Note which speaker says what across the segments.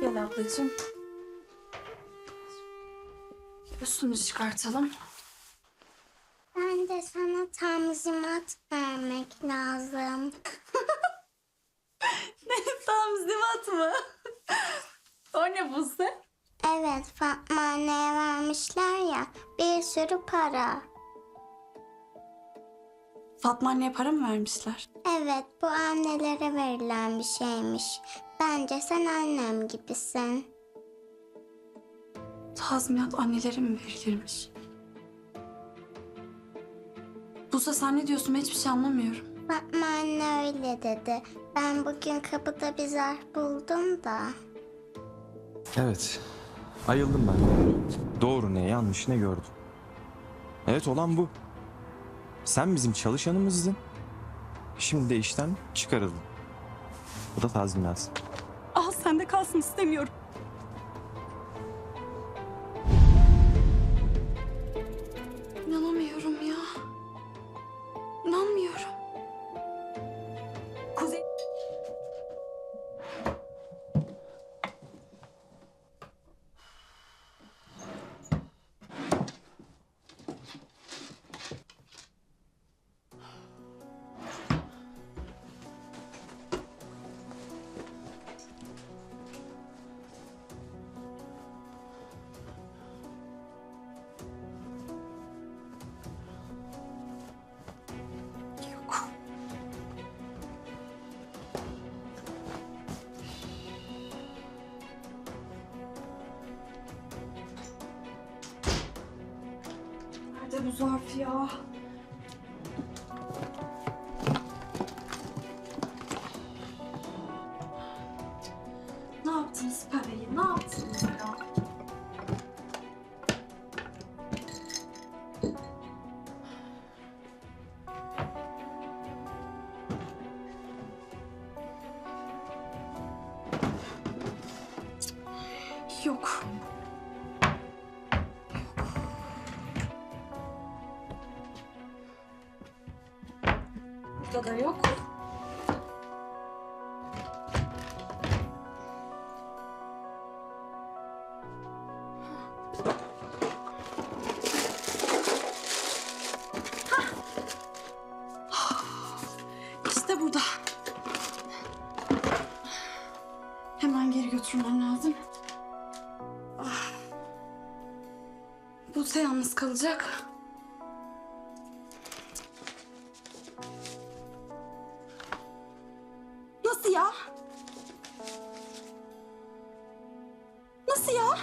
Speaker 1: Gel ablacığım. Üstünü çıkartalım.
Speaker 2: Ben de sana tanzimat vermek lazım.
Speaker 1: Tanzimat mı? o ne Buse?
Speaker 2: Evet Fatma anneye vermişler ya bir sürü para.
Speaker 1: Fatma anneye para mı vermişler?
Speaker 2: Evet bu annelere verilen bir şeymiş. Bence sen annem gibisin.
Speaker 1: Tazminat annelere mi verilirmiş? Buse sen ne diyorsun ben hiçbir şey anlamıyorum.
Speaker 2: Fatma anne öyle dedi. Ben bugün kapıda bir zarf buldum da.
Speaker 3: Evet. Ayıldım ben. Doğru ne yanlış ne gördüm. Evet olan bu. Sen bizim çalışanımızdın. Şimdi de işten çıkarıldın. Bu da tazminat.
Speaker 1: Sende kalsın istemiyorum. İnanamıyorum ya. İnanmıyorum. Nerede bu zarf ya? Ne yaptınız parayı? Ne yaptınız ya? Yok. Burada da yok. İşte. Hemen geri götürmem lazım. Ah. Buse yalnız kalacak. Nasıl ya? Nasıl ya?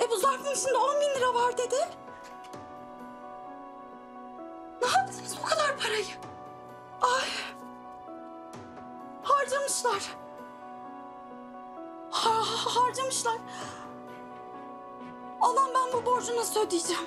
Speaker 1: E bu zarfın içinde 10 bin lira var dedi. Ne yaptınız bu kadar parayı? Ay. Harcamışlar. Ha, ha- harcamışlar. Allah'ım ben bu borcu nasıl ödeyeceğim?